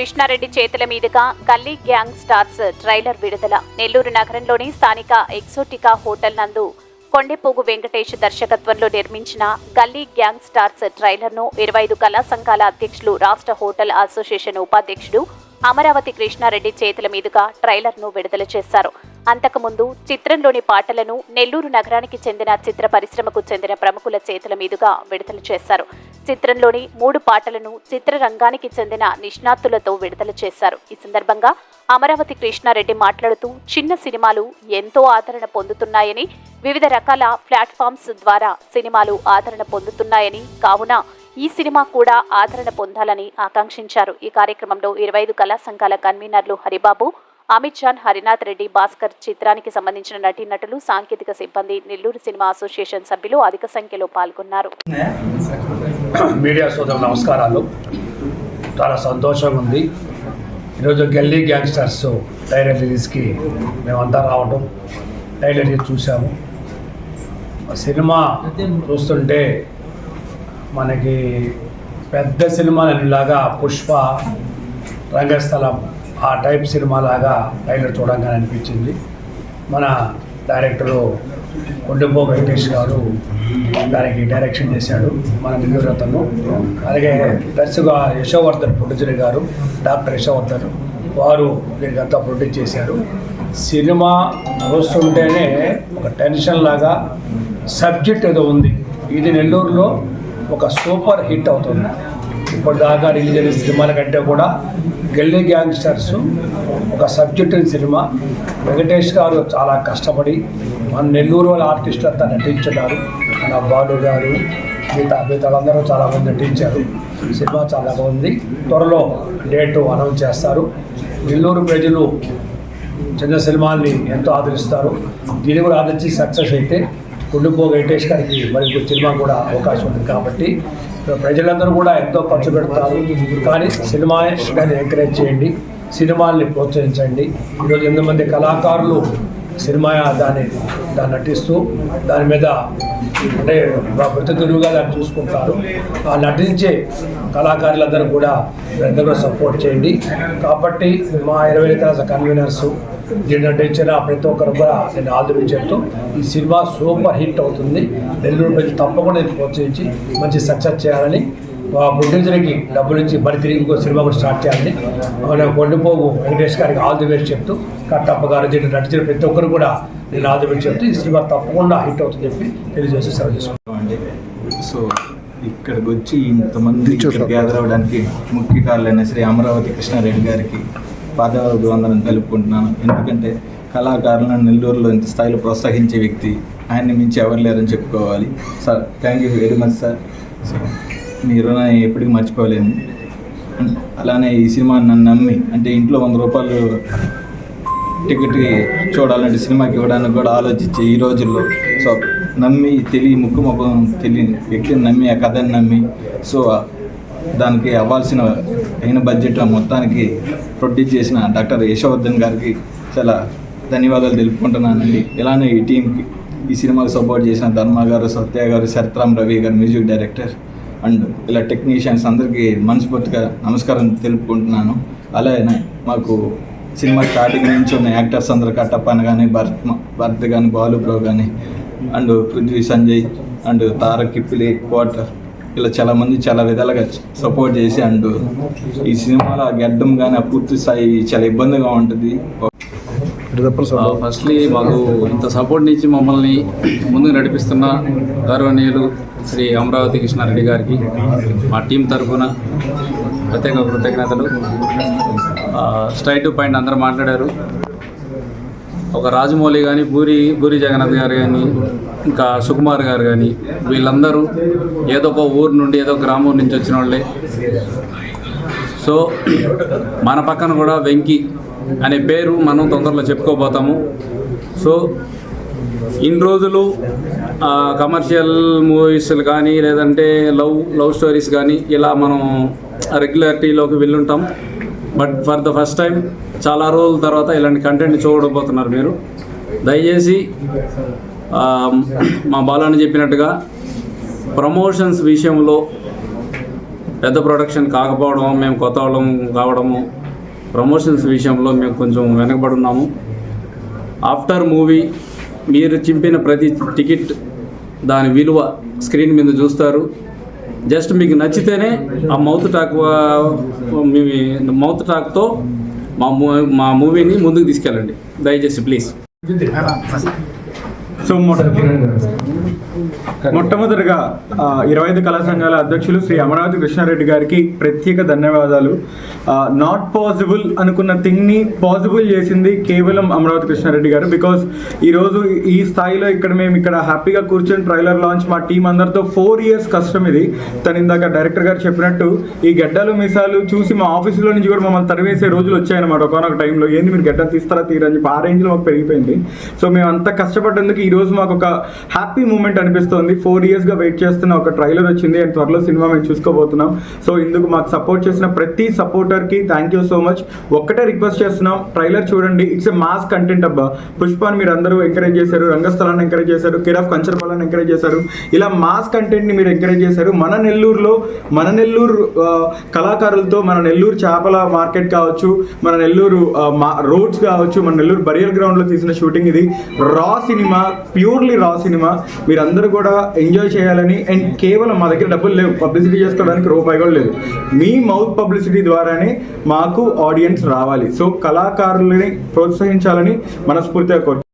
కృష్ణారెడ్డి చేతుల మీదుగా గల్లీ గ్యాంగ్ స్టార్స్ ట్రైలర్ విడుదల. నెల్లూరు నగరంలోని స్థానిక ఎక్సోటికా హోటల్ నందు కొండెపోగు వెంకటేష్ దర్శకత్వంలో నిర్మించిన గల్లీ గ్యాంగ్ స్టార్స్ ట్రైలర్ను ఇరవై ఐదు కళా సంఘాల అధ్యక్షులు రాష్ట్ర హోటల్ అసోసియేషన్ ఉపాధ్యక్షుడు అమరావతి కృష్ణారెడ్డి చేతుల మీదుగా ట్రైలర్ను విడుదల చేశారు. అంతకుముందు చిత్రంలోని పాటలను నెల్లూరు నగరానికి చెందిన చిత్ర పరిశ్రమకు చెందిన ప్రముఖుల చేతుల మీదుగా విడుదల చేశారు. చిత్రంలోని మూడు పాటలను చిత్రరంగానికి చెందిన నిష్ణాతులతో విడుదల చేశారు. ఈ సందర్భంగా అమరావతి కృష్ణారెడ్డి మాట్లాడుతూ చిన్న సినిమాలు ఎంతో ఆదరణ పొందుతున్నాయని వివిధ రకాల ప్లాట్ఫామ్స్ ద్వారా సినిమాలు ఆదరణ పొందుతున్నాయని కావున ఈ సినిమా కూడా ఆదరణ పొందాలని ఆకాంక్షించారు. ఈ కార్యక్రమంలో ఇరవై ఐదు కళా సంఘాల కన్వీనర్లు హరిబాబు అమిత్ షాన్ హరినాథ్ రెడ్డి భాస్కర్ చిత్రానికి సంబంధించిన నటీనటులు సాంకేతిక సిబ్బంది నెల్లూరు సినిమా అసోసియేషన్ సభ్యులు అధిక సంఖ్యలో పాల్గొన్నారు. మీడియా సోదరులు నమస్కారాలు. చాలా సంతోషంగా ఉంది. ఈరోజు గల్లీ గ్యాంగ్స్టర్స్ టైలర్ రిలీజ్కి మేమంతా రావడం టైలర్ రిలీజ్ చూసాము ఆ సినిమా చూస్తుంటే మనకి పెద్ద సినిమాలలాగా పుష్ప రంగస్థలం ఆ టైప్ సినిమాలాగా టైలర్ చూడంగానే అనిపించింది. మన డైరెక్టరు కొండపో వెంకటేష్ గారు దానికి డైరెక్షన్ చేశాడు మన నెల్లూరు అతను. అలాగే దర్శక యశోవర్ధన్ ప్రొడ్యూసర్ గారు డాక్టర్ యశోవర్ధన్ వారు దీనికంతా ప్రొడ్యూస్ చేశారు. సినిమా చూస్తుంటేనే ఒక టెన్షన్ లాగా సబ్జెక్ట్ ఏదో ఉంది. ఇది నెల్లూరులో ఒక సూపర్ హిట్ అవుతుంది. ఇప్పటిదాకా రిలీజ్ అయిన సినిమాల కంటే కూడా గల్లీ గ్యాంగ్స్టర్స్ ఒక సబ్జెక్ట్ సినిమా వెంకటేష్ గారు చాలా కష్టపడి మన నెల్లూరు వాళ్ళ ఆర్టిస్ట్ అంతా నటించున్నారు మన బాలు గారు మిగతా మిగతాళ్ళందరూ చాలామంది నటించారు. సినిమా చాలా బాగుంది. త్వరలో డేటు అనౌన్స్ చేస్తారు. నెల్లూరు ప్రజలు చిన్న సినిమాల్ని ఎంతో ఆదరిస్తారు. దీన్ని కూడా ఆదరించి సక్సెస్ అయితే కుండుపో వెంకటేష్ గారికి మరి సినిమా కూడా అవకాశం ఉంది కాబట్టి ప్రజలందరూ కూడా ఎంతో ఖర్చు పెడతారు. కానీ సినిమా దాన్ని ఎంకరేజ్ చేయండి. సినిమాల్ని ప్రోత్సహించండి. ఈరోజు ఎంతమంది మంది కళాకారులు సినిమా దాన్ని దాన్ని నటిస్తూ దాని మీద అంటే ప్రతిదిరుగా దాన్ని చూసుకుంటారు. ఆ నటించే కళాకారులందరూ కూడా మీరందరూ సపోర్ట్ చేయండి. కాబట్టి మా ఇరవై తరగతి కన్వీనర్సు దీన్ని నటించిన ప్రతి ఒక్కరు కూడా నేను ఆదరణ చెప్తూ ఈ సినిమా సూపర్ హిట్ అవుతుంది. నెల్లూరు ప్రజలు తప్పకుండా ప్రోత్సహించి మంచి సక్సెస్ చేయాలని ఆ ప్రొడ్యూసర్కి డబ్బులు ఇచ్చి మరి తిరిగి ఇంకో సినిమా కూడా స్టార్ట్ చేయాలని మన కొండపోగు వెంకటేష్ గారికి ఆల్ ది బెస్ట్ చెప్తూ కట్టప్ప గారు దీన్ని నటించిన ప్రతి ఒక్కరు కూడా నేను ఆల్ ది బెస్ట్ చెప్తూ ఈ సినిమా తప్పకుండా హిట్ అవుతుందని చెప్పి తెలియజేసి సెలవు చేసుకుంటాను అండి సో ఇక్కడికి వచ్చి ఇంతమంది గ్యాదర్ అవ్వడానికి ముఖ్య కారణమైన శ్రీ అమరావతి కృష్ణారెడ్డి గారికి పాదాభివందనం తెలుపుకుంటున్నాను ఎందుకంటే కళాకారులను నెల్లూరులో ఇంత స్థాయిలో ప్రోత్సహించే వ్యక్తి ఆయన్ని మించి ఎవరు లేరని చెప్పుకోవాలి. Sir thank you very much sir so మీ రుణాన్ని ఎప్పటికీ మర్చిపోలేము అలానే ఈ సినిమా నన్ను నమ్మి అంటే ఇంట్లో వంద రూపాయలు టికెట్ చూడాలంటే సినిమాకి ఇవ్వడానికి కూడా ఆలోచించి ఈ రోజుల్లో సో నమ్మి తెలియ ముక్కు ముఖం తెలియని వ్యక్తిని నమ్మి ఆ కథని నమ్మి సో దానికి అవ్వాల్సిన అయిన బడ్జెట్ మొత్తానికి ప్రొడ్యూస్ చేసిన డాక్టర్ యశోవర్ధన్ గారికి చాలా ధన్యవాదాలు తెలుపుకుంటున్నానండి. ఇలానే ఈ టీంకి ఈ సినిమాకి సపోర్ట్ చేసిన ధర్మ గారు సత్య garu Sharathram Ravi garu music director and ఇలా టెక్నీషియన్స్ అందరికీ మనస్ఫూర్తిగా నమస్కారం తెలుపుకుంటున్నాను. అలాగే మాకు సినిమా స్టార్టింగ్ నుంచి ఉన్న యాక్టర్స్ అందరు కట్టప్పన్ కానీ భరత్ భరత్ కానీ బాలు బ్రో కానీ and Prithvi Sanjay and Tarak Kippili quarter ఇలా చాలా మంది చాలా విధాలుగా సపోర్ట్ చేసి అంటూ ఈ సినిమాలో ఆ గడ్డం కానీ ఆ పూర్తి స్థాయి చాలా ఇబ్బందిగా ఉంటుంది. ఫస్ట్లీ మాకు ఇంత సపోర్ట్ ఇచ్చి మమ్మల్ని ముందుకు నడిపిస్తున్న గౌరవనీయులు శ్రీ అమరావతి కృష్ణారెడ్డి గారికి మా టీం తరఫున ప్రత్యేక కృతజ్ఞతలు. స్ట్రైట్ టు పాయింట్ అందరూ మాట్లాడారు. ఒక రాజమౌళి కానీ పూరి పూరి జగన్నాథ్ గారు కానీ ఇంకా సుకుమార్ గారు కానీ వీళ్ళందరూ ఏదో ఒక ఊరు నుండి ఏదో గ్రామం నుంచి వచ్చిన వాళ్ళే. సో మన పక్కన కూడా వెంకీ అనే పేరు మనం తొందరలో చెప్పుకోబోతాము. సో ఇన్ని రోజులు కమర్షియల్ మూవీస్లు కానీ లేదంటే లవ్ లవ్ స్టోరీస్ కానీ ఇలా మనం రెగ్యులారిటీలోకి వెళ్ళుంటాం. But for the first time చాలా రోజుల తర్వాత ఇలాంటి కంటెంట్ చూడబోతున్నారు మీరు. దయచేసి మా బాలాని చెప్పినట్టుగా ప్రమోషన్స్ విషయంలో పెద్ద ప్రొడక్షన్ కాకపోవడం మేము కొత్త వాళ్ళం కావడము ప్రమోషన్స్ విషయంలో మేము కొంచెం వెనకబడి ఉన్నాము. ఆఫ్టర్ మూవీ మీరు చింపిన ప్రతి టికెట్ దాని విలువ స్క్రీన్ మీద చూస్తారు. జస్ట్ మీకు నచ్చితేనే ఆ మౌత్ టాక్ మీ మౌత్ టాక్తో మా మూ మా మూవీని ముందుకు తీసుకెళ్ళండి. దయచేసి ప్లీజ్. సో మొట్టమొదటిగా ఇరవై ఐదు కళా సంఘాల అధ్యక్షులు శ్రీ అమరావతి కృష్ణారెడ్డి గారికి ప్రత్యేక ధన్యవాదాలు. నాట్ పాసిబుల్ అనుకున్న థింగ్ని పాసిబుల్ చేసింది కేవలం అమరావతి కృష్ణారెడ్డి గారు బికాస్ ఈరోజు ఈ స్థాయిలో ఇక్కడ మేము ఇక్కడ హ్యాపీగా కూర్చొని ట్రైలర్ లాంచ్ మా టీం అందరితో ఫోర్ ఇయర్స్ కష్టం ఇది. తను ఇందాక డైరెక్టర్ గారు చెప్పినట్టు ఈ గడ్డలు మిసాలు చూసి మా ఆఫీసులో నుంచి కూడా మమ్మల్ని తరివేసే రోజులు వచ్చాయన్నమాట ఒకనొక టైంలో ఏంది మీరు గడ్డలు తీస్తారా తీరని చెప్పి ఆ రేంజ్లో మాకు పెరిగిపోయింది. సో మేము అంత కష్టపడేందుకు ఈరోజు మాకు ఒక హ్యాపీ మూమెంట్ అనిపిస్తుంది. ఫోర్ ఇయర్స్గా వెయిట్ చేస్తున్న ఒక ట్రైలర్ వచ్చింది. అండ్ త్వరలో సినిమా మేము చూసుకోబోతున్నాం. సో ఇందుకు మాకు సపోర్ట్ చేసిన ప్రతి సపోర్టర్కి థ్యాంక్ యూ సో మచ్ ఒక్కటే రిక్వెస్ట్ చేస్తున్నాం. ట్రైలర్ చూడండి. ఇట్స్ ఎ మాస్ కంటెంట్ అబ్బా. పుష్పాన్ని మీరు అందరూ ఎంకరేజ్ చేశారు. రంగస్థలాన్ని ఎంకరేజ్ చేశారు. కిరాఫ్ కంచర్పాలను ఎంకరేజ్ చేశారు. ఇలా మాస్ కంటెంట్ని మీరు ఎంకరేజ్ చేశారు. మన నెల్లూరులో మన నెల్లూరు కళాకారులతో మన నెల్లూరు చేపల మార్కెట్ కావచ్చు మన నెల్లూరు మా రోడ్స్ కావచ్చు మన నెల్లూరు బరియల్ గ్రౌండ్లో తీసిన షూటింగ్ ఇది. రా సినిమా ప్యూర్లీ రా సినిమా మీరందరూ కూడా ఎంజాయ్ చేయాలని అండ్ కేవలం మా దగ్గర డబ్బులు లేవు. పబ్లిసిటీ చేసుకోవడానికి రూపాయి కూడా లేదు. మీ మౌత్ పబ్లిసిటీ ద్వారానే మాకు ఆడియన్స్ రావాలి. సో కళాకారులని ప్రోత్సహించాలని మనస్ఫూర్తిగా కోరు